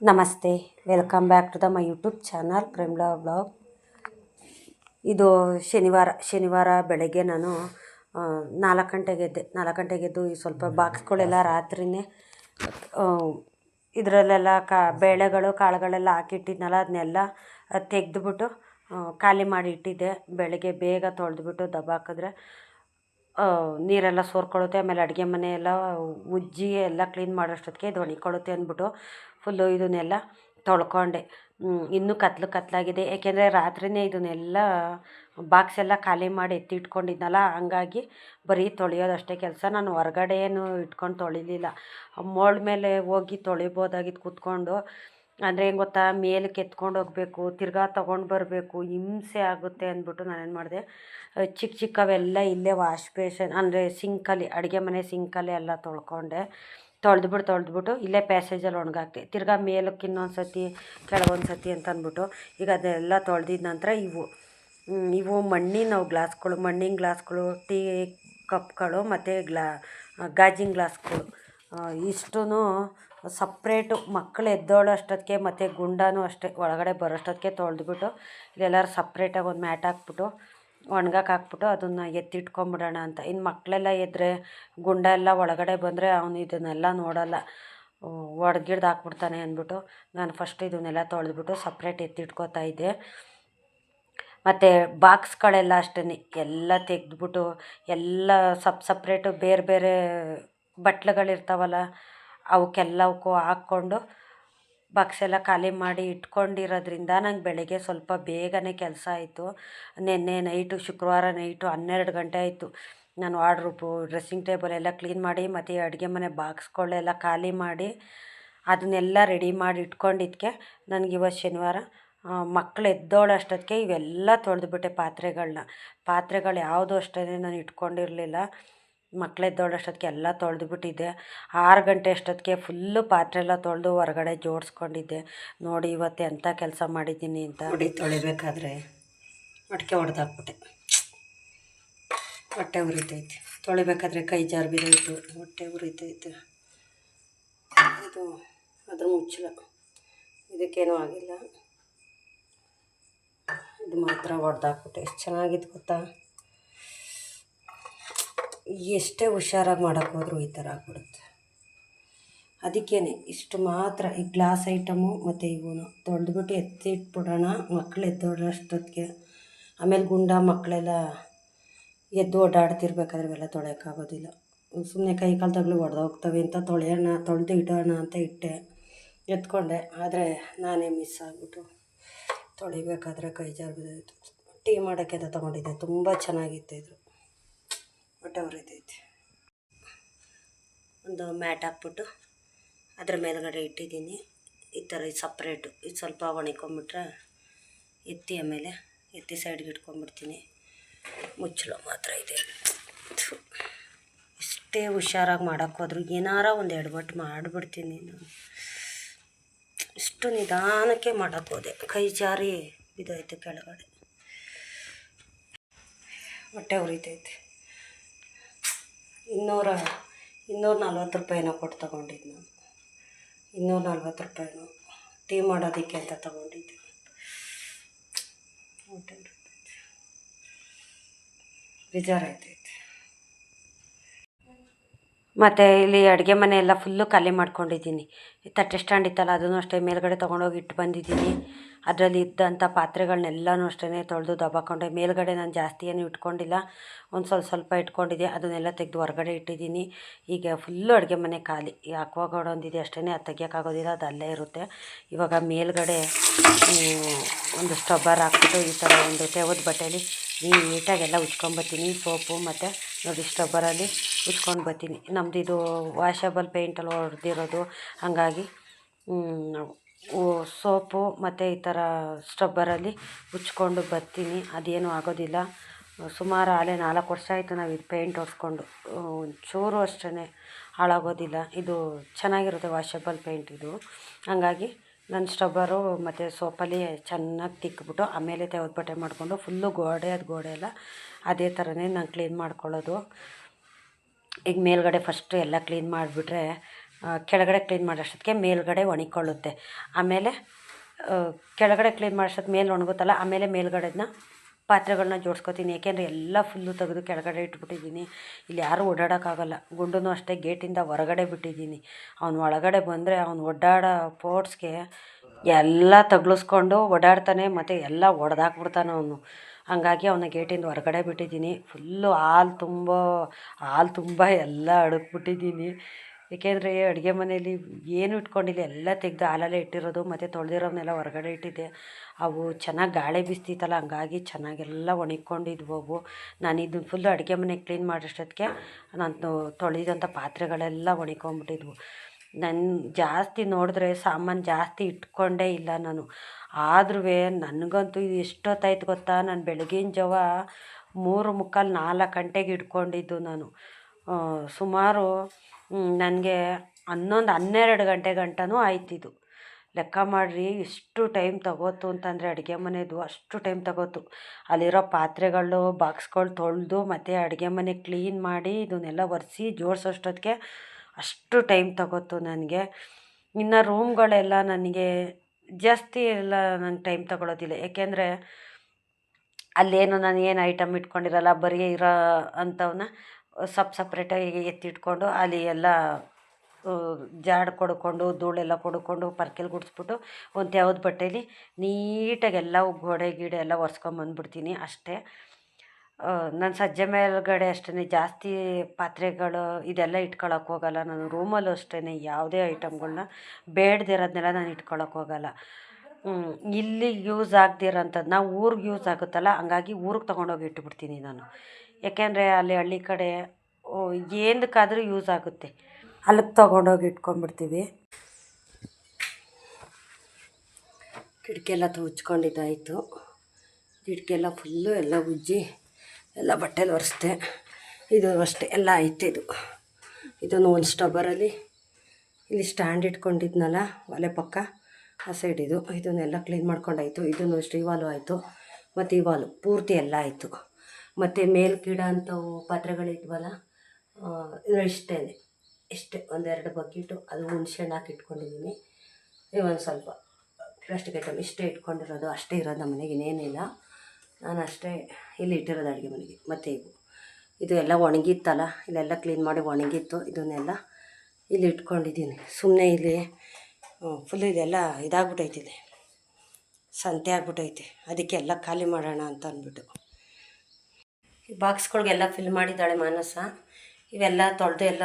ನಮಸ್ತೆ welcome back to the my YouTube channel ಕ್ರಿಮ್ಲಾ blog. ಇದು ಶನಿವಾರ ಶನಿವಾರ ಬೆಳಗ್ಗೆ ನಾನು ನಾಲ್ಕು ಗಂಟೆಗೆ ಎದ್ದೆ. ನಾಲ್ಕು ಗಂಟೆಗೆ ಎದ್ದು ಈ ಸ್ವಲ್ಪ ಬಾಕ್ಸ್ಗಳೆಲ್ಲ ರಾತ್ರಿನೇ ಇದರಲ್ಲೆಲ್ಲ ಕಾ ಬೇಳೆಗಳು ಕಾಳುಗಳೆಲ್ಲ ಹಾಕಿಟ್ಟಿದ್ನಲ್ಲ ಅದನ್ನೆಲ್ಲ ತೆಗೆದುಬಿಟ್ಟು ಖಾಲಿ ಮಾಡಿ ಇಟ್ಟಿದ್ದೆ. ಬೆಳಗ್ಗೆ ಬೇಗ ತೊಳೆದ್ಬಿಟ್ಟು ದಬ್ಬ ಹಾಕಿದ್ರೆ ಆ, ನೀರೆಲ್ಲ ಸೋರ್ಕೊಳ್ಳುತ್ತೆ. ಆಮೇಲೆ ಅಡುಗೆ ಮನೆಯೆಲ್ಲ ಉಜ್ಜಿ ಎಲ್ಲ ಕ್ಲೀನ್ ಮಾಡೋಷ್ಟೊತ್ತಿಗೆ ಇದು ಒಣಕೊಳ್ಳುತ್ತೆ ಅಂದ್ಬಿಟ್ಟು ಫುಲ್ಲು ಇದನ್ನೆಲ್ಲ ತೊಳ್ಕೊಂಡೆ. ಇನ್ನೂ ಕತ್ಲು ಕತ್ಲಾಗಿದೆ. ಏಕೆಂದರೆ ರಾತ್ರಿನೇ ಇದನ್ನೆಲ್ಲ ಬಾಕ್ಸ್ ಎಲ್ಲ ಖಾಲಿ ಮಾಡಿ ಎತ್ತಿಟ್ಕೊಂಡಿದ್ನಲ್ಲ, ಹಂಗಾಗಿ ಬರೀ ತೊಳೆಯೋದಷ್ಟೇ ಕೆಲಸ. ನಾನು ಹೊರಗಡೆ ಏನು ಇಟ್ಕೊಂಡು ತೊಳಿಲಿಲ್ಲ. ಮೋಳ್ ಮೇಲೆ ಹೋಗಿ ತೊಳಿಬೋದಾಗಿತ್ತು ಕೂತ್ಕೊಂಡು. ಅಂದರೆ ಏನು ಗೊತ್ತಾ ಮೇಲಕ್ಕೆ ಎತ್ಕೊಂಡು ಹೋಗಬೇಕು, ತಿರ್ಗಾ ತೊಗೊಂಡು ಬರಬೇಕು, ಹಿಂಸೆ ಆಗುತ್ತೆ ಅಂದ್ಬಿಟ್ಟು ನಾನೇನು ಮಾಡಿದೆ ಚಿಕ್ಕ ಚಿಕ್ಕವೆಲ್ಲ ಇಲ್ಲೇ ವಾಶ್ ಬೇಷನ್ ಅಂದರೆ ಸಿಂಕಲ್ಲಿ ಅಡುಗೆ ಮನೆ ಸಿಂಕಲ್ಲಿ ಎಲ್ಲ ತೊಳ್ಕೊಂಡೆ. ತೊಳೆದ್ಬಿಟ್ಟು ತೊಳೆದ್ಬಿಟ್ಟು ಇಲ್ಲೇ ಪ್ಯಾಸೇಜಲ್ಲಿ ಒಣಗಾಕ್ತೆ ತಿರ್ಗಾ ಮೇಲಕ್ಕೆ ಇನ್ನೊಂದು ಸತಿ ಕೆಳಗೊಂದು ಸತಿ ಅಂತ ಅಂದ್ಬಿಟ್ಟು ಈಗ ಅದೆಲ್ಲ ತೊಳೆದಿದ ನಂತರ ಇವು. ಇವು ಮಣ್ಣಿನ ಗ್ಲಾಸ್ಗಳು ಮಣ್ಣಿನ ಗ್ಲಾಸ್ಗಳು, ಟೀ ಕಪ್ಗಳು ಮತ್ತು ಗ್ಲಾ, ಗಾಜಿನ ಗ್ಲಾಸ್ಗಳು. ಇಷ್ಟೂ ಸಪ್ರೇಟು ಮಕ್ಕಳು ಎದ್ದೋಳೋ ಅಷ್ಟೊತ್ತಿಗೆ ಮತ್ತು ಗುಂಡಾನು ಅಷ್ಟೇ, ಒಳಗಡೆ ಬರೋಷ್ಟೊತ್ತಿಗೆ ತೊಳೆದ್ಬಿಟ್ಟು, ಇಲ್ಲೆಲ್ಲರೂ ಸಪ್ರೇಟಾಗಿ ಒಂದು ಮ್ಯಾಟ್ ಹಾಕ್ಬಿಟ್ಟು ಒಣ್ಗಕ್ಕೆ ಹಾಕ್ಬಿಟ್ಟು ಅದನ್ನು ಎತ್ತಿಟ್ಕೊಂಬಿಡೋಣ ಅಂತ. ಇನ್ನು ಮಕ್ಕಳೆಲ್ಲ ಎದ್ದರೆ ಗುಂಡ ಎಲ್ಲ ಒಳಗಡೆ ಬಂದರೆ ಅವನು ಇದನ್ನೆಲ್ಲ ನೋಡಲ್ಲ. ಒಡ್ಗಿಡ್ದು ಹಾಕ್ಬಿಡ್ತಾನೆ ಅಂದ್ಬಿಟ್ಟು ನಾನು ಫಸ್ಟ್ ಇದನ್ನೆಲ್ಲ ತೊಳೆದ್ಬಿಟ್ಟು ಸಪ್ರೇಟ್ ಎತ್ತಿಟ್ಕೋತಾ ಇದ್ದೆ. ಮತ್ತು ಬಾಕ್ಸ್ಗಳೆಲ್ಲ ಅಷ್ಟೇ ಎಲ್ಲ ತೆಗೆದ್ಬಿಟ್ಟು ಎಲ್ಲ ಸಪ್ ಸಪ್ರೇಟು ಬೇರೆ ಬೇರೆ ಬಟ್ಲುಗಳಿರ್ತಾವಲ್ಲ, ಅವಕ್ಕೆಲ್ಲವಕ್ಕೂ ಹಾಕ್ಕೊಂಡು ಬಾಕ್ಸ್ ಎಲ್ಲ ಖಾಲಿ ಮಾಡಿ ಇಟ್ಕೊಂಡಿರೋದ್ರಿಂದ ನಂಗೆ ಬೆಳಗ್ಗೆ ಸ್ವಲ್ಪ ಬೇಗನೆ ಕೆಲಸ ಆಯಿತು. ನಿನ್ನೆ ನೈಟು ಶುಕ್ರವಾರ ನೈಟು ಹನ್ನೆರಡು ಗಂಟೆ ಆಯಿತು. ನಾನು ವಾರ್ಡ್ರೂಪು ಡ್ರೆಸ್ಸಿಂಗ್ ಟೇಬಲ್ ಎಲ್ಲ ಕ್ಲೀನ್ ಮಾಡಿ ಮತ್ತು ಅಡುಗೆ ಮನೆ ಬಾಕ್ಸ್ಗಳೆಲ್ಲ ಖಾಲಿ ಮಾಡಿ ಅದನ್ನೆಲ್ಲ ರೆಡಿ ಮಾಡಿ ಇಟ್ಕೊಂಡಿದ್ದಕ್ಕೆ ನನಗೆ ಇವತ್ತು ಶನಿವಾರ ಮಕ್ಕಳು ಎದ್ದೋಳಷ್ಟೊತ್ತಿಗೆ ಇವೆಲ್ಲ ತೊಳೆದುಬಿಟ್ಟೆ ಪಾತ್ರೆಗಳನ್ನ ಪಾತ್ರೆಗಳು ಯಾವುದೂ ಅಷ್ಟೇ ನಾನು ಇಟ್ಕೊಂಡಿರಲಿಲ್ಲ. ಮಕ್ಳು ಎಲ್ಲ ತೊಳೆದು ತೊಳೆದ್ಬಿಟ್ಟಿದ್ದೆ. ಆರು ಗಂಟೆ ಅಷ್ಟೊತ್ತಿಗೆ ಫುಲ್ಲು ಪಾತ್ರೆ ಎಲ್ಲ ತೊಳೆದು ಹೊರಗಡೆ ಜೋಡಿಸ್ಕೊಂಡಿದ್ದೆ. ನೋಡಿ ಇವತ್ತು ಎಂಥ ಕೆಲಸ ಮಾಡಿದ್ದೀನಿ ಅಂತ. ಹೊಡಿ ತೊಳಿಬೇಕಾದ್ರೆ ಮಟ್ಕೆ ಹೊಡೆದಾಕ್ಬಿಟ್ಟೆ ಹೊಟ್ಟೆ ಉರಿತೈತೆ. ತೊಳಿಬೇಕಾದ್ರೆ ಕೈ ಜಾರು ಬಿದ್ದೋಯ್ತು ಹೊಟ್ಟೆ ಉರಿತೈತೆ. ಇದು ಅದ್ರ ಮುಚ್ಚಲ. ಇದಕ್ಕೇನೂ ಆಗಿಲ್ಲ. ಇದು ಮಾತ್ರ ಹೊಡೆದಾಕ್ಬಿಟ್ಟೆ ಎಷ್ಟು ಚೆನ್ನಾಗಿತ್ತು ಗೊತ್ತಾ? ಎಷ್ಟೇ ಹುಷಾರಾಗಿ ಮಾಡೋಕ್ಕೆ ಹೋದರೂ ಈ ಥರ ಆಗ್ಬಿಡುತ್ತೆ. ಅದಕ್ಕೇನೆ ಇಷ್ಟು ಮಾತ್ರ. ಈ ಗ್ಲಾಸ್ ಐಟಮು ಮತ್ತು ಇವನು ತೊಳೆದ್ಬಿಟ್ಟು ಎತ್ತಿಟ್ಬಿಡೋಣ. ಮಕ್ಳು ಎದ್ದೋಡೋಷ್ಟೊತ್ತಿಗೆ. ಆಮೇಲೆ ಗುಂಡ ಮಕ್ಕಳೆಲ್ಲ ಎದ್ದು ಓಡಾಡ್ತಿರ್ಬೇಕಾದ್ರೆ ಇವೆಲ್ಲ ತೊಳೆಯೋಕ್ಕಾಗೋದಿಲ್ಲ. ಸುಮ್ಮನೆ ಕೈ ಕಾಲು ತಗಲು ಒಡೆದೋಗ್ತವೆ ಅಂತ ತೊಳೆಯೋಣ, ತೊಳೆದು ಇಡೋಣ ಅಂತ ಇಟ್ಟೆ, ಎತ್ಕೊಂಡೆ. ಆದರೆ ನಾನೇ ಮಿಸ್ ಆಗಿಬಿಟ್ಟು ತೊಳಿಬೇಕಾದ್ರೆ ಕೈ ಜಾರು ಟೀ ಮಾಡೋಕ್ಕೆ ಅಂತ ತೊಗೊಂಡಿದ್ದೆ. ತುಂಬ ಚೆನ್ನಾಗಿತ್ತು ಇದು. ಹೊಟ್ಟೆ ಉರಿತೈತೆ ಒಂದು ಮ್ಯಾಟ್ ಹಾಕ್ಬಿಟ್ಟು ಅದ್ರ ಮೇಲುಗಡೆ ಇಟ್ಟಿದ್ದೀನಿ. ಈ ಥರ ಇದು ಸಪ್ರೇಟು. ಇದು ಸ್ವಲ್ಪ ಒಣಕೊಂಬಿಟ್ರೆ ಎತ್ತಿ ಆಮೇಲೆ ಎತ್ತಿ ಸೈಡ್ಗೆ ಇಟ್ಕೊಂಡ್ಬಿಡ್ತೀನಿ ಮುಚ್ಚಳ ಮಾತ್ರ ಇದೆ. ಇಷ್ಟೇ ಹುಷಾರಾಗಿ ಮಾಡೋಕ್ಕೆ ಹೋದ್ರು ಏನಾರ ಒಂದು ಎರಡು ಬಟ್ಟು ಮಾಡಿಬಿಡ್ತೀನಿ ಇಷ್ಟು ನಿಧಾನಕ್ಕೆ ಮಾಡೋಕ್ಕೆ ಹೋದೆ. ಕೈ ಜಾರಿ ಬಿದ್ದೋಯ್ತು ಕೆಳಗಡೆ. ಹೊಟ್ಟೆ ಉರಿತೈತೆ. ಇನ್ನೂರ ಇನ್ನೂರ ನಲ್ವತ್ತು ರೂಪಾಯಿನೋ ಕೊಟ್ಟು ತೊಗೊಂಡಿದ್ದು ನಾನು. ಇನ್ನೂರ ನಲ್ವತ್ತು ರೂಪಾಯಿನೋ. ಟೀ ಮಾಡೋದಕ್ಕೆ ಅಂತ ತಗೊಂಡಿದ್ದೆ. ಬೇಜಾರಾಯ್ತು. ಮತ್ತು ಇಲ್ಲಿ ಅಡುಗೆ ಮನೆ ಎಲ್ಲ ಫುಲ್ಲು ಖಾಲಿ ಮಾಡ್ಕೊಂಡಿದ್ದೀನಿ. ತಟ್ಟೆ ಸ್ಟ್ಯಾಂಡ್ ಇತ್ತಲ್ಲ, ಅದನ್ನು ಅಷ್ಟೇ ಮೇಲ್ಗಡೆ ತೊಗೊಂಡೋಗಿ ಇಟ್ಟು ಬಂದಿದ್ದೀನಿ. ಅದರಲ್ಲಿ ಇದ್ದಂಥ ಪಾತ್ರೆಗಳನ್ನೆಲ್ಲನೂ ಅಷ್ಟೇ ತೊಳೆದು ದಬ್ಬಾಕೊಂಡೆ. ಮೇಲ್ಗಡೆ ನಾನು ಜಾಸ್ತಿ ಏನು ಇಟ್ಕೊಂಡಿಲ್ಲ. ಒಂದು ಸ್ವಲ್ಪ ಸ್ವಲ್ಪ ಇಟ್ಕೊಂಡಿದ್ದೆ. ಅದನ್ನೆಲ್ಲ ತೆಗೆದು ಹೊರಗಡೆ ಇಟ್ಟಿದ್ದೀನಿ. ಈಗ ಫುಲ್ಲು ಅಡುಗೆ ಮನೆ ಖಾಲಿ. ಈ ಅಕ್ವಾಗಾರ್ಡ್ ಒಂದಿದೆ ಅಷ್ಟೇ ಅದು ತೆಗಿಯೋಕ್ಕಾಗೋದಿಲ್ಲ ಅದು ಅಲ್ಲೇ ಇರುತ್ತೆ. ಇವಾಗ ಮೇಲ್ಗಡೆ ಒಂದು ಸ್ಟಬ್ಬರ್ ಹಾಕ್ಬಿಟ್ಟು ಈ ಥರ ಒಂದು ತೆವದ ಬಟ್ಟೆಯಲ್ಲಿ ನೀಟಾಗೆಲ್ಲ ಉಜ್ಕೊಂಬತ್ತೀನಿ ಸೋಪು ಮತ್ತು ನೋಡಿ ಸ್ಟಬ್ಬರಲ್ಲಿ ಉಜ್ಕೊಂಡು ಬರ್ತೀನಿ. ನಮ್ಮದು ಇದು ವಾಷಬಲ್ ಪೇಂಟಲ್ಲಿ ಹೊಡೆದಿರೋದು. ಹಾಗಾಗಿ ಸೋಪು ಮತ್ತು ಈ ಥರ ಸ್ಟಬ್ಬರಲ್ಲಿ ಉಚ್ಕೊಂಡು ಬರ್ತೀನಿ. ಅದೇನು ಆಗೋದಿಲ್ಲ. ಸುಮಾರು ಹಳೆ ನಾಲ್ಕು ವರ್ಷ ಆಯಿತು ನಾವು ಇದು ಪೇಂಟ್ ಹೊಡ್ಸ್ಕೊಂಡು. ಒಂಚೂರು ಅಷ್ಟೇ ಹಾಳಾಗೋದಿಲ್ಲ. ಇದು ಚೆನ್ನಾಗಿರುತ್ತೆ ವಾಷಬಲ್ ಪೇಂಟ್ ಇದು. ಹಾಗಾಗಿ ನನ್ನ ಸ್ಟಬ್ಬರು ಮತ್ತು ಸೋಪಲ್ಲಿ ಚೆನ್ನಾಗಿ ತಿಕ್ಬಿಟ್ಟು ಆಮೇಲೆ ತೆವದ ಬಟ್ಟೆ ಮಾಡಿಕೊಂಡು ಫುಲ್ಲು ಗೋಡೆ, ಅದು ಗೋಡೆ ಎಲ್ಲ ಅದೇ ಥರನೇ ನಾನು ಕ್ಲೀನ್ ಮಾಡ್ಕೊಳ್ಳೋದು. ಈಗ ಮೇಲ್ಗಡೆ ಫಸ್ಟು ಎಲ್ಲ ಕ್ಲೀನ್ ಮಾಡಿಬಿಟ್ರೆ ಕೆಳಗಡೆ ಕ್ಲೀನ್ ಮಾಡೋಷ್ಟೊತ್ತಿಗೆ ಮೇಲ್ಗಡೆ ಒಣಗಿಕೊಳ್ಳುತ್ತೆ ಆಮೇಲೆ ಕೆಳಗಡೆ ಕ್ಲೀನ್ ಮಾಡೋಷ್ಟೊತ್ತು ಮೇಲೆ ಒಣಗುತ್ತಲ್ಲ, ಆಮೇಲೆ ಮೇಲ್ಗಡೆದನ್ನ ಪಾತ್ರೆಗಳನ್ನ ಜೋಡಿಸ್ಕೋತೀನಿ. ಏಕೆಂದರೆ ಎಲ್ಲ ಫುಲ್ಲು ತೆಗೆದು ಕೆಳಗಡೆ ಇಟ್ಬಿಟ್ಟಿದ್ದೀನಿ. ಇಲ್ಲಿ ಯಾರೂ ಓಡಾಡೋಕ್ಕಾಗಲ್ಲ. ಗುಂಡೂ ಅಷ್ಟೇ ಗೇಟಿಂದ ಹೊರಗಡೆ ಬಿಟ್ಟಿದ್ದೀನಿ. ಅವ್ನು ಒಳಗಡೆ ಬಂದರೆ ಅವ್ನು ಓಡಾಡೋ ಪೋರ್ಟ್ಸ್ಗೆ ಎಲ್ಲ ತಗ್ಲಿಸ್ಕೊಂಡು ಓಡಾಡ್ತಾನೆ, ಮತ್ತು ಎಲ್ಲ ಒಡೆದಾಕ್ಬಿಡ್ತಾನೆ ಅವನು. ಹಂಗಾಗಿ ಅವನ ಗೇಟಿಂದ ಹೊರಗಡೆ ಬಿಟ್ಟಿದ್ದೀನಿ. ಫುಲ್ಲು ಹಾಲು ತುಂಬ ಹಾಲು ತುಂಬ ಎಲ್ಲ ಅಡಗ್ಬಿಟ್ಟಿದ್ದೀನಿ. ಏಕೆಂದರೆ ಅಡುಗೆ ಮನೆಯಲ್ಲಿ ಏನು ಇಟ್ಕೊಂಡಿಲ್ಲ, ಎಲ್ಲ ತೆಗೆದು ಹಾಲಲ್ಲೇ ಇಟ್ಟಿರೋದು, ಮತ್ತು ತೊಳೆದಿರೋವನ್ನೆಲ್ಲ ಹೊರಗಡೆ ಇಟ್ಟಿದ್ದೆ. ಅವು ಚೆನ್ನಾಗಿ ಗಾಳಿ ಬೀಸ್ತಿತ್ತಲ್ಲ, ಹಂಗಾಗಿ ಚೆನ್ನಾಗೆಲ್ಲ ಒಣಗಿಕೊಂಡಿದ್ವು. ಅವು ನಾನು ಇದನ್ನ ಫುಲ್ಲು ಅಡುಗೆ ಮನೆ ಕ್ಲೀನ್ ಮಾಡೋಷ್ಟೊತ್ತಿಗೆ ನಾನು ತೊಳೆದಂಥ ಪಾತ್ರೆಗಳೆಲ್ಲ ಒಣಕೊಂಡ್ಬಿಟ್ಟಿದ್ವು ನನ್ನ ಜಾಸ್ತಿ ನೋಡಿದ್ರೆ ಸಾಮಾನು ಜಾಸ್ತಿ ಇಟ್ಕೊಂಡೇ ಇಲ್ಲ ನಾನು. ಆದ್ರೂ ನನಗಂತೂ ಇದು ಎಷ್ಟೊತ್ತಾಯ್ತು ಗೊತ್ತಾ? ನಾನು ಬೆಳಗಿನ ಜಾವ ಮೂರು ಮುಕ್ಕಾಲು ನಾಲ್ಕು ಗಂಟೆಗೆ ಇಟ್ಕೊಂಡಿದ್ದು ನಾನು. ಸುಮಾರು ನನಗೆ ಹನ್ನೊಂದು ಹನ್ನೆರಡು ಗಂಟೆ ಗಂಟನೂ ಆಯ್ತಿದು ಲೆಕ್ಕ ಮಾಡಿರಿ ಎಷ್ಟು ಟೈಮ್ ತಗೋತು ಅಂತಂದರೆ ಅಡುಗೆ ಮನೆದು ಅಷ್ಟು ಟೈಮ್ ತಗೋತು. ಅಲ್ಲಿರೋ ಪಾತ್ರೆಗಳು, ಬಾಕ್ಸ್ಗಳು ತೊಳೆದು ಮತ್ತು ಅಡುಗೆ ಮನೆ ಕ್ಲೀನ್ ಮಾಡಿ ಇದನ್ನೆಲ್ಲ ಒರೆಸಿ ಜೋಡಿಸೋಷ್ಟೊತ್ತಿಗೆ ಅಷ್ಟು ಟೈಮ್ ತಗೋತು ನನಗೆ. ಇನ್ನು ರೂಮ್ಗಳೆಲ್ಲ ನನಗೆ ಜಾಸ್ತಿ ಎಲ್ಲ ನಂಗೆ ಟೈಮ್ ತಗೊಳ್ಳೋದಿಲ್ಲ ಏಕೆಂದರೆ ಅಲ್ಲೇನು ನಾನು ಏನು ಐಟಮ್ ಇಟ್ಕೊಂಡಿರಲ್ಲ, ಬರೀ ಇರೋ ಅಂಥವನ್ನ ಸಪ್ ಸಪ್ರೇಟಾಗಿ ಎತ್ತಿಟ್ಕೊಂಡು ಅಲ್ಲಿ ಎಲ್ಲ ಜಾಡು ಕೊಡ್ಕೊಂಡು, ಧೂಳೆಲ್ಲ ಕೊಡ್ಕೊಂಡು, ಪರ್ಕೆಲಿ ಗುಡಿಸ್ಬಿಟ್ಟು ಒಂದು ತ್ಯಾವ್ದು ಬಟ್ಟೇಲಿ ನೀಟಾಗಿ ಎಲ್ಲ ಗೋಡೆ ಗೀಡೆ ಎಲ್ಲ ಒರೆಸ್ಕೊಂಬಂದ್ಬಿಡ್ತೀನಿ ಅಷ್ಟೇ. ನನ್ನ ಸಜ್ಜೆ ಮೇಲ್ಗಡೆ ಅಷ್ಟೇ ಜಾಸ್ತಿ ಪಾತ್ರೆಗಳು ಇದೆಲ್ಲ ಇಟ್ಕೊಳಕ್ಕೆ ಹೋಗಲ್ಲ. ನಾನು ರೂಮಲ್ಲೂ ಅಷ್ಟೇ ಯಾವುದೇ ಐಟಮ್ಗಳನ್ನ ಬೇಡದಿರೋದನ್ನೆಲ್ಲ ನಾನು ಇಟ್ಕೊಳಕ್ಕೆ ಹೋಗಲ್ಲ. ಇಲ್ಲಿ ಯೂಸ್ ಆಗದಿರೋಂಥದ್ದು ನಾವು ಊರಿಗೆ ಯೂಸ್ ಆಗುತ್ತಲ್ಲ, ಹಂಗಾಗಿ ಊರಿಗೆ ತೊಗೊಂಡೋಗಿ ಇಟ್ಬಿಡ್ತೀನಿ ನಾನು. ಯಾಕೆಂದರೆ ಅಲ್ಲಿ ಹಳ್ಳಿ ಕಡೆ ಏನಕ್ಕಾದರೂ ಯೂಸ್ ಆಗುತ್ತೆ. ಅಲ್ಲಿಗೆ ತೊಗೊಂಡೋಗಿ ಇಟ್ಕೊಂಡ್ಬಿಡ್ತೀವಿ. ಕಿಟಕಿ ಎಲ್ಲ ಉಜ್ಕೊಂಡಿದ್ದಾಯಿತು ಕಿಟಕಿ ಎಲ್ಲ ಫುಲ್ಲು ಎಲ್ಲ ಉಜ್ಜಿ, ಎಲ್ಲ ಬಟ್ಟೆಲಿ ಒರೆಸ್ದೆ. ಇದು ಅಷ್ಟೇ, ಎಲ್ಲ ಆಯ್ತು ಇದು. ಇದನ್ನು ಒಂದು ಸ್ಟಬ್ಬರಲ್ಲಿ ಇಲ್ಲಿ ಸ್ಟ್ಯಾಂಡ್ ಇಟ್ಕೊಂಡಿದ್ನಲ್ಲ, ಒಲೆ ಪಕ್ಕ, ಆ ಸೈಡ್ ಇದು. ಇದನ್ನೆಲ್ಲ ಕ್ಲೀನ್ ಮಾಡ್ಕೊಂಡಾಯಿತು. ಇದನ್ನು ಇವಾಲು ಆಯಿತು. ಮತ್ತು ಇವಾಲು ಪೂರ್ತಿ ಎಲ್ಲ ಆಯಿತು. ಮತ್ತು ಮೇಲ್ಕೀಡ ಅಂಥವು ಪಾತ್ರೆಗಳಿದ್ವಲ್ಲ ಇಷ್ಟೇ ಇಷ್ಟೇ, ಒಂದೆರಡು ಬಕೆಟು, ಅದು ಹುಣಸೆ ಹಣ್ಣು ಹಾಕಿ ಇಟ್ಕೊಂಡಿದ್ದೀನಿ. ಒಂದು ಸ್ವಲ್ಪ ಪ್ಲಾಸ್ಟಿಕ್ ಐಟಮ್ ಇಷ್ಟೇ ಇಟ್ಕೊಂಡಿರೋದು, ಅಷ್ಟೇ ಇರೋದು ನಮ್ಮ ಮನೆಗೆ ಇನ್ನೇನಿಲ್ಲ. ನಾನು ಅಷ್ಟೇ ಇಲ್ಲಿ ಇಟ್ಟಿರೋದು ಅಡುಗೆ ಮನೆಗೆ, ಮತ್ತು ಇವು. ಇದು ಎಲ್ಲ ಒಣಗಿತ್ತಲ್ಲ, ಇಲ್ಲೆಲ್ಲ ಕ್ಲೀನ್ ಮಾಡಿ ಒಣಗಿತ್ತು, ಇದನ್ನೆಲ್ಲ ಇಲ್ಲಿ ಇಟ್ಕೊಂಡಿದ್ದೀನಿ. ಸುಮ್ಮನೆ ಇಲ್ಲಿ ಫುಲ್ ಇದೆಲ್ಲ ಇದಾಗ್ಬಿಟ್ಟೈತೆ ಇಲ್ಲಿ. ಸಂತೆ ಆಗ್ಬಿಟ್ಟೈತೆ ಅದಕ್ಕೆ ಎಲ್ಲ ಖಾಲಿ ಮಾಡೋಣ ಅಂತ ಅಂದ್ಬಿಟ್ಟು. ಈ ಬಾಕ್ಸ್ಗಳಿಗೆಲ್ಲ ಫಿಲ್ ಮಾಡಿದ್ದಾಳೆ ಮಾನಸ. ಇವೆಲ್ಲ ತೊಳೆದು ಎಲ್ಲ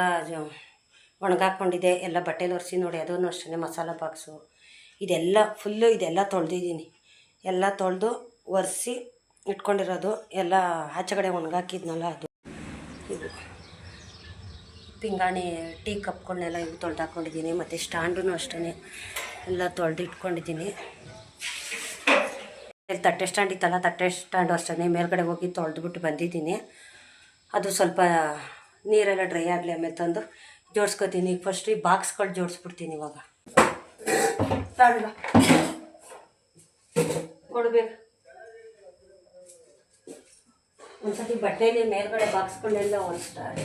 ಒಣಗಾಕೊಂಡಿದೆ. ಎಲ್ಲ ಬಟ್ಟೆಲಿ ಒರೆಸಿ ನೋಡಿ ಅದೂ ಅಷ್ಟೇ ಮಸಾಲ ಬಾಕ್ಸು. ಇದೆಲ್ಲ ಫುಲ್ಲು ಇದೆಲ್ಲ ತೊಳೆದಿದ್ದೀನಿ. ಎಲ್ಲ ತೊಳೆದು ಒರೆಸಿ ಇಟ್ಕೊಂಡಿರೋದು. ಎಲ್ಲ ಆಚೆಗಡೆ ಒಣಗಾಕಿದ್ನಲ್ಲ ಅದು. ಇದು ಪಿಂಗಾಣಿ ಟೀ ಕಪ್ಗಳನ್ನೆಲ್ಲ ಇವು ತೊಳೆದು ಹಾಕ್ಕೊಂಡಿದ್ದೀನಿ ಮತ್ತು ಸ್ಟ್ಯಾಂಡೂ ಅಷ್ಟೇ ಎಲ್ಲ ತೊಳೆದು ಇಟ್ಕೊಂಡಿದ್ದೀನಿ. ಇಲ್ಲಿ ತಟ್ಟೆ ಸ್ಟ್ಯಾಂಡ್ ಇತ್ತಲ್ಲ, ತಟ್ಟೆ ಸ್ಟ್ಯಾಂಡು ಅಷ್ಟೇ ಮೇಲ್ಗಡೆ ಹೋಗಿ ತೊಳೆದ್ಬಿಟ್ಟು ಬಂದಿದ್ದೀನಿ. ಅದು ಸ್ವಲ್ಪ ನೀರೆಲ್ಲ ಡ್ರೈ ಆಗಲಿ, ಆಮೇಲೆ ತಂದು ಜೋಡಿಸ್ಕೊತೀನಿ. ಫಸ್ಟ್ ಈ ಬಾಕ್ಸ್ಗಳು ಜೋಡಿಸ್ಬಿಡ್ತೀನಿ ಇವಾಗ. ಕೊಡ್ಬೇಕು. ಒಂದ್ಸತಿ ಬಟ್ಟೆಯಲ್ಲಿ ಮೇಲ್ಗಡೆ ಬಾಕ್ಸ್ಗಳನ್ನೆಲ್ಲ ಒರೆಸ್ತಾರೆ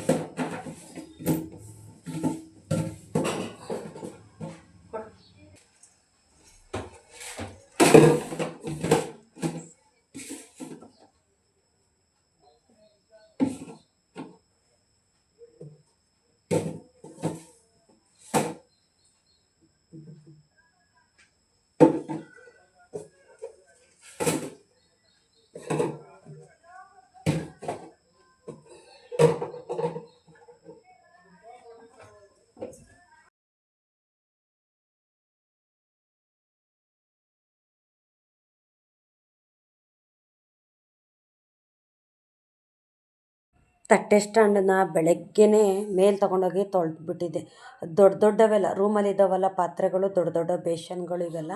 ತಟ್ಟೆ ಸ್ಟ್ಯಾಂಡನ್ನ ಬೆಳಗ್ಗೆನೇ ಮೇಲೆ ತೊಗೊಂಡೋಗಿ ತೊಳೆದ್ಬಿಟ್ಟಿದ್ದೆ ದೊಡ್ಡ ದೊಡ್ಡವೆಲ್ಲ ರೂಮಲ್ಲಿ ಇದ್ದಾವಲ್ಲ ಪಾತ್ರೆಗಳು, ದೊಡ್ಡ ದೊಡ್ಡ ಬೇಷನ್ಗಳು ಇವೆಲ್ಲ,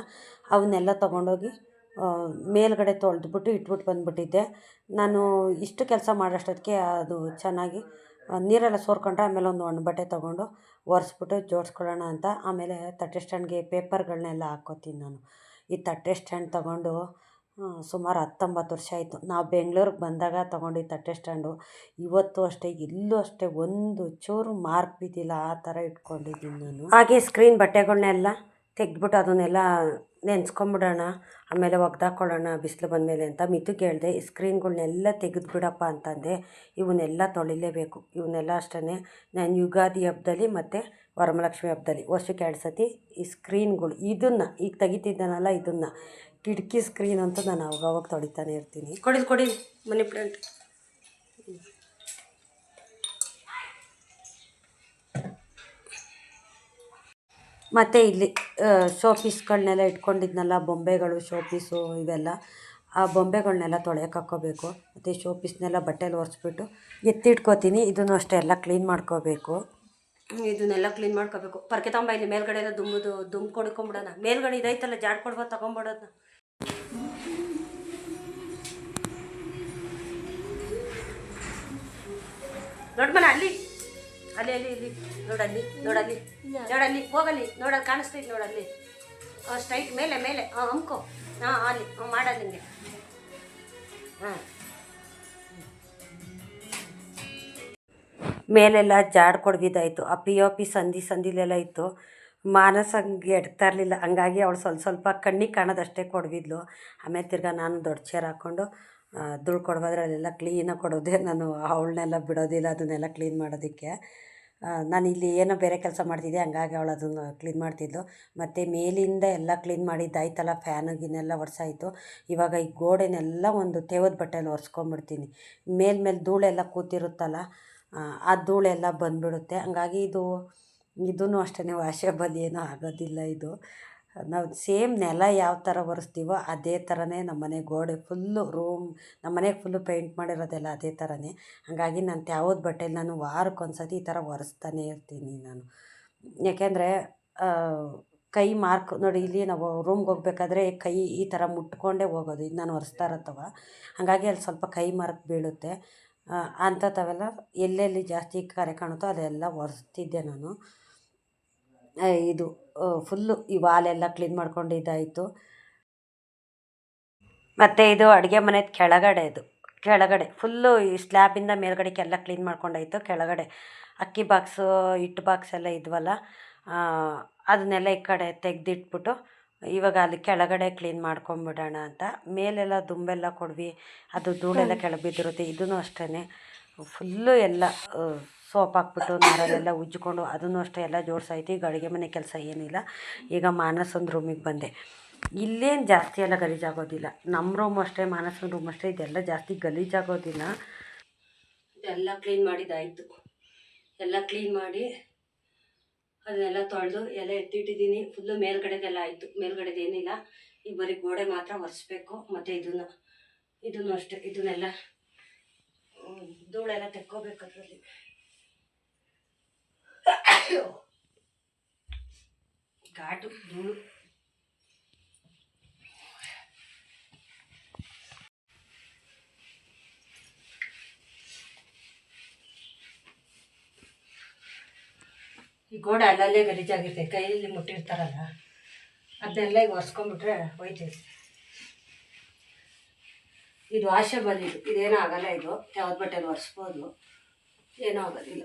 ಅವನ್ನೆಲ್ಲ ತೊಗೊಂಡೋಗಿ ಮೇಲ್ಗಡೆ ತೊಳೆದ್ಬಿಟ್ಟು ಇಟ್ಬಿಟ್ಟು ಬಂದುಬಿಟ್ಟಿದ್ದೆ. ನಾನು ಇಷ್ಟು ಕೆಲಸ ಮಾಡೋಷ್ಟೊತ್ತಿಗೆ ಅದು ಚೆನ್ನಾಗಿ ನೀರೆಲ್ಲ ಸೋರ್ಕೊಂಡ್ರೆ ಆಮೇಲೆ ಒಂದು ಒಣ ಬಟ್ಟೆ ತೊಗೊಂಡು ಒರೆಸ್ಬಿಟ್ಟು ಜೋಡಿಸ್ಕೊಳ್ಳೋಣ ಅಂತ, ಆಮೇಲೆ ತಟ್ಟೆ ಸ್ಟ್ಯಾಂಡ್ಗೆ ಪೇಪರ್ಗಳನ್ನೆಲ್ಲ ಹಾಕ್ಕೋತೀನಿ ನಾನು. ಈ ತಟ್ಟೆ ಸ್ಟ್ಯಾಂಡ್ ತೊಗೊಂಡು ಸುಮಾರು ಹತ್ತೊಂಬತ್ತು ವರ್ಷ ಆಯಿತು. ನಾವು ಬೆಂಗ್ಳೂರಿಗೆ ಬಂದಾಗ ತೊಗೊಂಡಿದ್ದು ತಟ್ಟೆ ಸ್ಟ್ಯಾಂಡು. ಇವತ್ತು ಅಷ್ಟೇ ಎಲ್ಲೂ ಅಷ್ಟೇ ಒಂದು ಚೂರು ಮಾರ್ಕ್ ಬಿದ್ದಿಲ್ಲ ಆ ಥರ ಇಟ್ಕೊಂಡಿದ್ದೀನಿ ನಾನು. ಹಾಗೆ ಸ್ಕ್ರೀನ್ ಬಟ್ಟೆಗಳನ್ನೆಲ್ಲ ತೆಗೆದ್ಬಿಟ್ಟು ಅದನ್ನೆಲ್ಲ ನೆನೆಸ್ಕೊಂಬಿಡೋಣ, ಆಮೇಲೆ ಒಗ್ದಾಕೊಳ್ಳೋಣ, ಬಿಸಿಲು ಬಂದಮೇಲೆ ಅಂತ ಮಿತು ಕೇಳಿದೆ, ಈ ಸ್ಕ್ರೀನ್ಗಳ್ನೆಲ್ಲ ತೆಗೆದುಬಿಡಪ್ಪ ಅಂತಂದೆ. ಇವನ್ನೆಲ್ಲ ತೊಳಿಲೇಬೇಕು. ಇವನ್ನೆಲ್ಲ ಅಷ್ಟೇ ನಾನು ಯುಗಾದಿ ಹಬ್ಬದಲ್ಲಿ ಮತ್ತು ವರಮಹಾಲಕ್ಷ್ಮಿ ಹಬ್ಬದಲ್ಲಿ ವರ್ಷಕ್ಕೆ ಎರಡು ಸತಿ ಈ ಸ್ಕ್ರೀನ್ಗಳು, ಇದನ್ನು, ಈಗ ತೆಗಿತಿದ್ದಾನಲ್ಲ ಇದನ್ನು ಕಿಟಕಿ ಸ್ಕ್ರೀನ್ ಅಂತ ನಾನು ಅವಾಗವಾಗ ತೊಳಿತಾನೆ ಇರ್ತೀನಿ. ಕೊಡಿ ಕೊಡಿ ಮನಿ ಪ್ಲಾಂಟ್ ಮತ್ತು ಇಲ್ಲಿ ಶೋ ಪೀಸ್ಗಳನ್ನೆಲ್ಲ ಇಟ್ಕೊಂಡಿದ್ನಲ್ಲ ಬೊಂಬೆಗಳು ಶೋ ಪೀಸು ಇವೆಲ್ಲ. ಆ ಬೊಂಬೆಗಳನ್ನೆಲ್ಲ ತೊಳೆಯಕ್ಕೆ ಹಾಕ್ಕೋಬೇಕು ಮತ್ತು ಶೋ ಪೀಸ್ನೆಲ್ಲ ಬಟ್ಟೆಲಿ ಒರೆಸ್ಬಿಟ್ಟು ಎತ್ತಿಟ್ಕೋತೀನಿ. ಇದನ್ನು ಅಷ್ಟೇ ಎಲ್ಲ ಕ್ಲೀನ್ ಮಾಡ್ಕೋಬೇಕು. ಇದನ್ನೆಲ್ಲ ಕ್ಲೀನ್ ಮಾಡ್ಕೋಬೇಕು. ಪರ್ಕೆ ತಗೊಂಬ ಇಲ್ಲಿ ಮೇಲ್ಗಡೆ ಎಲ್ಲ ದುಮ್ಮದು ದುಮ್ ಕೊಡ್ಕೊಂಬಿಡೋಣ. ಮೇಲ್ಗಡೆ ಇದೈತಲ್ಲ ಜಾಡ್ ಕೊಡ್ಬೋದು ನೋಡ್ಮನ ಅಲ್ಲಿ? ಅಲ್ಲಿ ಅಲ್ಲಿ ಇಲ್ಲಿ. ನೋಡಲ್ಲಿ ನೋಡಲ್ಲಿ ನೋಡಲ್ಲಿ ಹೋಗಲ್ಲಿ. ನೋಡಲ್ಲಿ ಕಾಣಿಸ್ತೈತಿ ನೋಡಲ್ಲಿ ಸ್ಟ್ರೈಟ್ ಮೇಲೆ ಮೇಲೆ. ಹಾಂ ಹಮ್ಕೋ ಹಾಂ ಅಲ್ಲಿ. ಹ್ಮ್, ಮಾಡೋ ನಿಮಗೆ ಹಾಂ. ಮೇಲೆಲ್ಲ ಜಾಡ್ ಕೊಡ್ಗಿದ್ದಾಯಿತು ಆ ಪಿ ಒ ಪಿ ಸಂಧಿ ಸಂಧಿಲೆಲ್ಲ ಇತ್ತು. ಮಾನಸ ಹಂಗೆ ಎಡ್ತಾ ಇರಲಿಲ್ಲ ಹಂಗಾಗಿ ಅವಳು ಸ್ವಲ್ಪ ಸ್ವಲ್ಪ ಕಣ್ಣಿಗೆ ಕಾಣೋದಷ್ಟೇ ಕೊಡ್ಗಿದ್ಲು ಆಮೇಲೆ ತಿರ್ಗಾ ನಾನು ದೊಡ್ಡ ಚೇರ್ ಹಾಕ್ಕೊಂಡು ದುಡ್ಡು ಕೊಡ್ಬೋದ್ರೆ ಅಲ್ಲೆಲ್ಲ ಕ್ಲೀನಾಗಿ ಕೊಡೋದೇ. ನಾನು ಅವಳನ್ನೆಲ್ಲ ಬಿಡೋದಿಲ್ಲ ಅದನ್ನೆಲ್ಲ ಕ್ಲೀನ್ ಮಾಡೋದಕ್ಕೆ. ನಾನು ಇಲ್ಲಿ ಏನೋ ಬೇರೆ ಕೆಲಸ ಮಾಡ್ತಿದ್ದೆ ಹಂಗಾಗಿ ಅವಳು ಅದನ್ನು ಕ್ಲೀನ್ ಮಾಡ್ತಿದ್ಲು. ಮತ್ತು ಮೇಲಿಂದ ಎಲ್ಲ ಕ್ಲೀನ್ ಮಾಡಿದ್ದಾಯ್ತಲ್ಲ ಫ್ಯಾನು ಗಿನ್ನೆಲ್ಲ ಒರೆಸಾಯ್ತು. ಇವಾಗ ಈ ಗೋಡೆನೆಲ್ಲ ಒಂದು ತೇವದ ಬಟ್ಟೆನ ಒರೆಸ್ಕೊಂಬಿಡ್ತೀನಿ. ಮೇಲ್ಮೇಲೆ ಧೂಳೆಲ್ಲ ಕೂತಿರುತ್ತಲ್ಲ ಆ, ಆ ಧೂಳೆಲ್ಲ ಬಂದುಬಿಡುತ್ತೆ. ಹಂಗಾಗಿ ಇದು ಇದೂ ಅಷ್ಟೇ ವಾಷೇಬಲ್ ಏನೂ ಆಗೋದಿಲ್ಲ ಇದು. ನಾವು ಸೇಮ್ ನೆಲ ಯಾವ ಥರ ಒರೆಸ್ತೀವೋ ಅದೇ ಥರನೇ ನಮ್ಮನೆ ಗೋಡೆ ಫುಲ್ಲು ರೂಮ್ ನಮ್ಮನೆಗೆ ಫುಲ್ಲು ಪೇಂಟ್ ಮಾಡಿರೋದೆಲ್ಲ ಅದೇ ಥರನೇ. ಹಾಗಾಗಿ ನಾನು ತ್ಯಾವದ ಬಟ್ಟೆಲಿ ನಾನು ವಾರಕ್ಕೊಂದು ಸತಿ ಈ ಥರ ಒರೆಸ್ತಾನೆ ಇರ್ತೀನಿ ನಾನು. ಯಾಕೆಂದರೆ ಕೈ ಮಾರ್ಕ್ ನೋಡಿ ಇಲ್ಲಿ ನಾವು ರೂಮ್ಗೆ ಹೋಗ್ಬೇಕಾದ್ರೆ ಕೈ ಈ ಥರ ಮುಟ್ಕೊಂಡೇ ಹೋಗೋದು, ಇದು ನಾನು ಒರೆಸ್ತಾ ಇರತ್ತವ? ಹಾಗಾಗಿ ಅಲ್ಲಿ ಸ್ವಲ್ಪ ಕೈ ಮಾರ್ಕ್ ಬೀಳುತ್ತೆ. ಅಂಥದ್ದವೆಲ್ಲ ಎಲ್ಲೆಲ್ಲಿ ಜಾಸ್ತಿ ಕರೆ ಕಾಣುತ್ತೋ ಅದೆಲ್ಲ ಒರೆಸ್ತಿದ್ದೆ ನಾನು. ಇದು ಫುಲ್ಲು ಈ ವಾಲೆಲ್ಲ ಕ್ಲೀನ್ ಮಾಡ್ಕೊಂಡು ಇದಾಯಿತು. ಮತ್ತು ಇದು ಅಡುಗೆ ಮನೆ ಕೆಳಗಡೆ ಇದು, ಕೆಳಗಡೆ, ಫುಲ್ಲು ಈ ಸ್ಲ್ಯಾಬಿಂದ ಮೇಲ್ಗಡೆಗೆಲ್ಲ ಕ್ಲೀನ್ ಮಾಡ್ಕೊಂಡಾಯಿತು ಕೆಳಗಡೆ. ಅಕ್ಕಿ ಬಾಕ್ಸು, ಹಿಟ್ಟು ಬಾಕ್ಸ್ ಎಲ್ಲ ಇದ್ವಲ್ಲ ಅದನ್ನೆಲ್ಲ ಈ ಕಡೆ ತೆಗೆದಿಟ್ಬಿಟ್ಟು ಇವಾಗ ಅಲ್ಲಿ ಕೆಳಗಡೆ ಕ್ಲೀನ್ ಮಾಡ್ಕೊಂಬಿಡೋಣ ಅಂತ. ಮೇಲೆಲ್ಲ ದುಂಬೆಲ್ಲ ಕೊಡ್ವಿ, ಅದು ಧೂಳೆಲ್ಲ ಕೆಳಗೆ ಬಿದ್ದಿರುತ್ತೆ ಇದೂ ಅಷ್ಟೇ ಫುಲ್ಲು ಎಲ್ಲ ಸೋಪ್ ಹಾಕ್ಬಿಟ್ಟು ನಾರಲ್ಲೆಲ್ಲ ಉಜ್ಜಿಕೊಂಡು ಅದನ್ನು ಅಷ್ಟೇ ಎಲ್ಲ ಜೋಡಿಸೈತಿ ಈಗ ಮನೆ ಕೆಲಸ ಏನಿಲ್ಲ ಈಗ ಮಾನಸಂದು ರೂಮಿಗೆ ಬಂದೆ. ಇಲ್ಲೇನು ಜಾಸ್ತಿ ಎಲ್ಲ ಗಲೀಜಾಗೋದಿಲ್ಲ. ನಮ್ಮ ರೂಮ್ ಅಷ್ಟೇ ಮಾನಸನ ರೂಮ್ ಅಷ್ಟೇ, ಇದೆಲ್ಲ ಜಾಸ್ತಿ ಗಲೀಜಾಗೋದಿಲ್ಲ. ಇದೆಲ್ಲ ಕ್ಲೀನ್ ಮಾಡಿದಾಯಿತು. ಎಲ್ಲ ಕ್ಲೀನ್ ಮಾಡಿ ಅದನ್ನೆಲ್ಲ ತೊಳೆದು ಎಲ್ಲ ಎತ್ತಿಟ್ಟಿದ್ದೀನಿ. ಫುಲ್ಲು ಮೇಲ್ಗಡೆದೆಲ್ಲ ಆಯಿತು. ಮೇಲ್ಗಡೆದೇನಿಲ್ಲ ಈಗ ಬರೀ ಗೋಡೆ ಮಾತ್ರ ಒರೆಸ್ಬೇಕು. ಮತ್ತು ಇದನ್ನು ಇದನ್ನು ಅಷ್ಟೇ, ಇದನ್ನೆಲ್ಲ ಧೂಳೆಲ್ಲ ತೆಕ್ಕೋಬೇಕು ಅದರಲ್ಲಿ. ಘಾಟು ಧೂಳು ಈ ಗೋಡೆ ಅಲ್ಲಲ್ಲೇ ಗಲೀಜಾಗಿರ್ತೈತೆ ಕೈಯಲ್ಲಿ ಮುಟ್ಟಿರ್ತಾರಲ್ಲ, ಅದನ್ನೆಲ್ಲ ಈಗ ಒರೆಸ್ಕೊಂಡ್ಬಿಟ್ರೆ ಹೋಯ್ತೈತೆ ಇದು ವಾಷಬಲ್ ಬಂದಿದ್ದು. ಇದೇನೂ ಆಗಲ್ಲ ಇದು. ಯಾವ್ದು ಬಟ್ಟೆಲಿ ಒರೆಸ್ಬೋದು. ಏನೂ ಆಗೋದಿಲ್ಲ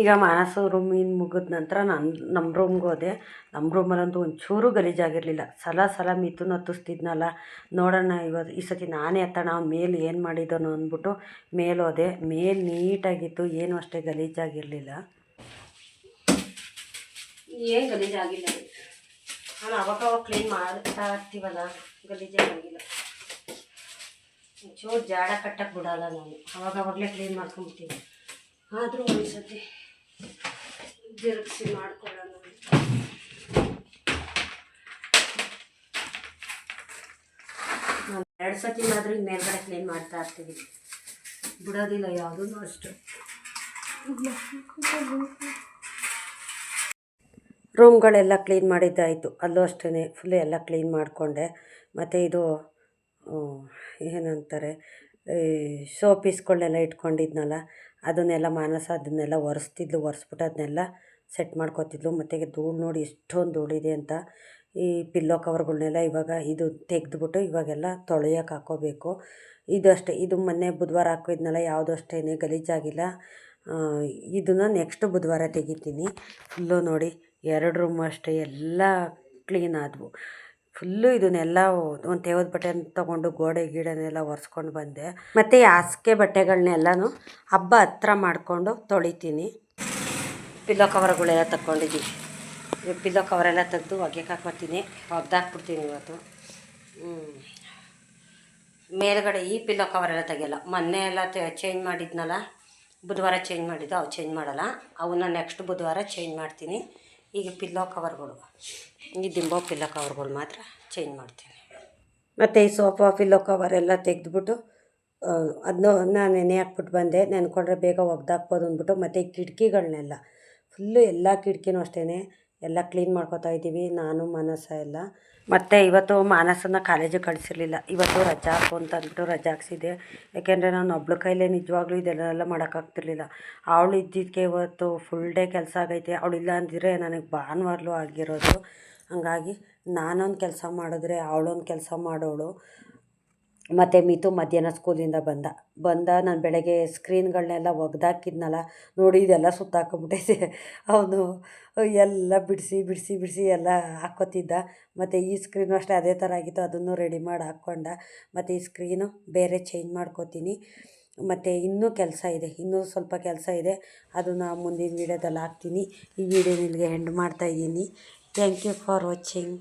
ಈಗ ಮಾನಸ ರೂಮಿನ ಮುಗಿದ ನಂತರ ನಾನು ನಮ್ಮ ರೂಮ್ಗೆ ಹೋದೆ. ನಮ್ಮ ರೂಮಲ್ಲಂತೂ ಒಂಚೂರು ಗಲೀಜಾಗಿರಲಿಲ್ಲ. ಸಲ ಸಲ ಮಿಥುನ್ ಹತ್ತಿಸ್ತಿದ್ನಲ್ಲ. ನೋಡೋಣ ಇವತ್ತು ಈ ಸತಿ ನಾನೇ ಹತ್ತೋಣ ಮೇಲೆ ಏನು ಮಾಡಿದನು ಅಂದ್ಬಿಟ್ಟು ಮೇಲೆ ಹೋದೆ. ಮೇಲೆ ನೀಟಾಗಿತ್ತು, ಏನು ಅಷ್ಟೇ ಗಲೀಜಾಗಿರಲಿಲ್ಲ. ಏನು ಗಲೀಜಾಗಿಲ್ಲ. ನಾನು ಅವಾಗ ಅವಾಗ ಕ್ಲೀನ್ ಮಾಡ್ತಾ ಇರ್ತೀವಲ್ಲ, ಗಲೀಜಾಗಿಲ್ಲ. ಒಂಚೂರು ಜಾಡ ಕಟ್ಟಕ್ಕೆ ಬಿಡೋಲ್ಲ ನಾನು. ಅವಾಗ ಅವಾಗಲೇ ಕ್ಲೀನ್ ಮಾಡ್ಕೊಂಬಿಡ್ತೀನಿ ಆದರೂ ಒಂದು ಸತಿ ತಿರುಗಿಸಿ ಮಾಡ್ಕೊಳ್ಳೋಣ. ಎರಡು ಸತಿ ಈಗ ಮೇಲ್ಗಡೆ ಕ್ಲೀನ್ ಮಾಡ್ತಾ ಇರ್ತೀವಿ ಬಿಡೋದಿಲ್ಲ ಯಾವುದೂ ಅಷ್ಟು. ರೂಮ್ಗಳೆಲ್ಲ ಕ್ಲೀನ್ ಮಾಡಿದ್ದಾಯಿತು. ಅಲ್ಲೂ ಅಷ್ಟೇ ಫುಲ್ ಎಲ್ಲ ಕ್ಲೀನ್ ಮಾಡಿಕೊಂಡೆ. ಮತ್ತು ಇದು ಏನಂತಾರೆ, ಈ ಶೋ ಇಟ್ಕೊಂಡಿದ್ನಲ್ಲ ಅದನ್ನೆಲ್ಲ ಮಾನಸ ಅದನ್ನೆಲ್ಲ ಒರೆಸ್ತಿದ್ಲು, ಒರೆಸ್ಬಿಟ್ಟು ಅದನ್ನೆಲ್ಲ ಸೆಟ್ ಮಾಡ್ಕೊತಿದ್ಲು. ಮತ್ತು ಧೂಳು ನೋಡಿ ಎಷ್ಟೊಂದು ಧೂಳಿದೆ ಅಂತ. ಈ ಪಿಲ್ಲೋ ಕವರ್ಗಳನ್ನೆಲ್ಲ ಇವಾಗ ಇದು ತೆಗೆದ್ಬಿಟ್ಟು ಇವಾಗೆಲ್ಲ ತೊಳೆಯೋಕೆ ಹಾಕ್ಕೋಬೇಕು ಇದು ಅಷ್ಟೇ, ಇದು ಮೊನ್ನೆ ಬುಧವಾರ ಹಾಕಿದ್ನಲ್ಲ, ಯಾವುದು ಅಷ್ಟೇ ಗಲೀಜಾಗಿಲ್ಲ. ಇದನ್ನು ನೆಕ್ಸ್ಟ್ ಬುಧವಾರ ತೆಗಿತೀನಿ. ಫುಲ್ಲು ನೋಡಿ, ಎರಡು ರೂಮ್ ಅಷ್ಟೇ, ಎಲ್ಲ ಕ್ಲೀನ್ ಆದವು. ಫುಲ್ಲು ಇದನ್ನೆಲ್ಲ ಒಂದು ತೇವದ ಬಟ್ಟೆನ ತೊಗೊಂಡು ಗೋಡೆ ಗೀಡೆನೆಲ್ಲ ಒರೆಸ್ಕೊಂಡು ಬಂದೆ. ಮತ್ತು ಈ ಹಾಸಿಗೆ ಬಟ್ಟೆಗಳನ್ನೆಲ್ಲನೂ ಹಬ್ಬ ಹತ್ರ ಮಾಡಿಕೊಂಡು ತೊಳಿತೀನಿ. ಪಿಲ್ಲೋ ಕವರ್ಗಳೆಲ್ಲ ತಗೊಂಡಿದ್ದೀವಿ ಈ ಪಿಲ್ಲೋ ಕವರೆಲ್ಲ ತೆಗೆದು ಒಗೆಗೆ ಹಾಕ್ಬರ್ತೀನಿ ಒಗ್ದಾಕ್ಬಿಡ್ತೀನಿ ಇವತ್ತು. ಮೇಲುಗಡೆ ಮೇಲ್ಗಡೆ ಈ ಪಿಲ್ಲೋ ಕವರೆಲ್ಲ ತೆಗಿಯಲ್ಲ. ಮೊನ್ನೆ ಎಲ್ಲ ಚೇಂಜ್ ಮಾಡಿದ್ನಲ್ಲ? ಬುಧವಾರ ಚೇಂಜ್ ಮಾಡಿದ್ದು, ಅವು ಚೇಂಜ್ ಮಾಡಲ್ಲ. ಅವನ್ನ ನೆಕ್ಸ್ಟ್ ಬುಧವಾರ ಚೇಂಜ್ ಮಾಡ್ತೀನಿ. ಈಗ ಪಿಲ್ಲೋ ಕವರ್ಗಳು. ಈ ದಿಂಬೋ ಪಿಲ್ಲೋ ಕವರ್ಗಳು ಮಾತ್ರ ಚೇಂಜ್ ಮಾಡ್ತೀನಿ. ಮತ್ತು ಈ ಸೋಫಾ, ಪಿಲ್ಲೋ ಕವರ್ ಎಲ್ಲ ತೆಗೆದ್ಬಿಟ್ಟು ಅದನ್ನ ನಾನು ಹಾಕ್ಬಿಟ್ಟು ಬಂದೆ. ನೆನ್ಕೊಂಡ್ರೆ ಬೇಗ ಒಗ್ದಾಕ್ಬೋದು ಅಂದ್ಬಿಟ್ಟು, ಮತ್ತು ಈ ಕಿಟಕಿಗಳನ್ನೆಲ್ಲ ಫುಲ್ಲು ಎಲ್ಲ ಕಿಟಕಿನೂ ಅಷ್ಟೇ ಎಲ್ಲ ಕ್ಲೀನ್ ಮಾಡ್ಕೋತಾ ಇದ್ದೀವಿ. ನಾನು ಮನಸ್ಸ ಎಲ್ಲ. ಮತ್ತು ಇವತ್ತು ಮಾನಸನ ಕಾಲೇಜಿಗೆ ಕಳಿಸಿರ್ಲಿಲ್ಲ. ಇವತ್ತು ರಜಾ ಹಾಕು ಅಂತ ಅಂದ್ಬಿಟ್ಟು ರಜಾ ಹಾಕ್ಸಿದ್ದೆ. ಯಾಕೆಂದರೆ ನಾನು ಒಬ್ಳ ಕೈಲೇ ನಿಜವಾಗ್ಲೂ ಇದೆಲ್ಲ ಮಾಡೋಕ್ಕಾಗ್ತಿರ್ಲಿಲ್ಲ ಅವಳು ಇದ್ದಿದ್ದಕ್ಕೆ ಇವತ್ತು ಫುಲ್ ಡೇ ಕೆಲಸ ಆಗೈತೆ. ಅವಳಿಲ್ಲ ಅಂದಿದ್ರೆ ನನಗೆ ಭಾನುವಾರಲೂ ಆಗಿರೋದು. ಹಾಗಾಗಿ ನಾನೊಂದು ಕೆಲಸ ಮಾಡಿದ್ರೆ ಅವಳೊಂದು ಕೆಲಸ ಮಾಡೋಳು. ಮತ್ತು ಮಿತು ಮಧ್ಯಾಹ್ನ ಸ್ಕೂಲಿಂದ ಬಂದ. ಬಂದ, ನಾನು ಬೆಳಗ್ಗೆ ಸ್ಕ್ರೀನ್ಗಳನ್ನೆಲ್ಲ ಒಗ್ದಾಕಿದ್ನಲ್ಲ, ನೋಡಿ ಇದೆಲ್ಲ ಸುತ್ತಾಕೊಂಬಿಟ್ಟೈತೆ ಅವನು ಎಲ್ಲ ಬಿಡಿಸಿ ಬಿಡಿಸಿ ಬಿಡಿಸಿ ಎಲ್ಲ ಹಾಕೋತಿದ್ದ ಮತ್ತು ಈ ಸ್ಕ್ರೀನು ಅಷ್ಟೇ ಅದೇ ಥರ ಆಗಿತ್ತು, ಅದನ್ನು ರೆಡಿ ಮಾಡಿ ಹಾಕ್ಕೊಂಡ ಮತ್ತು ಈ ಸ್ಕ್ರೀನು ಬೇರೆ ಚೇಂಜ್ ಮಾಡ್ಕೋತೀನಿ. ಮತ್ತು ಇನ್ನೂ ಕೆಲಸ ಇದೆ, ಇನ್ನೂ ಸ್ವಲ್ಪ ಕೆಲಸ ಇದೆ. ಅದನ್ನು ಮುಂದಿನ ವೀಡಿಯೋದಲ್ಲಿ ಹಾಕ್ತೀನಿ. ಈ ವಿಡಿಯೋ ನಿಮಗೆ ಎಂಡ್ ಮಾಡ್ತಾಯಿದ್ದೀನಿ ಥ್ಯಾಂಕ್ ಯು ಫಾರ್ ವಾಚಿಂಗ್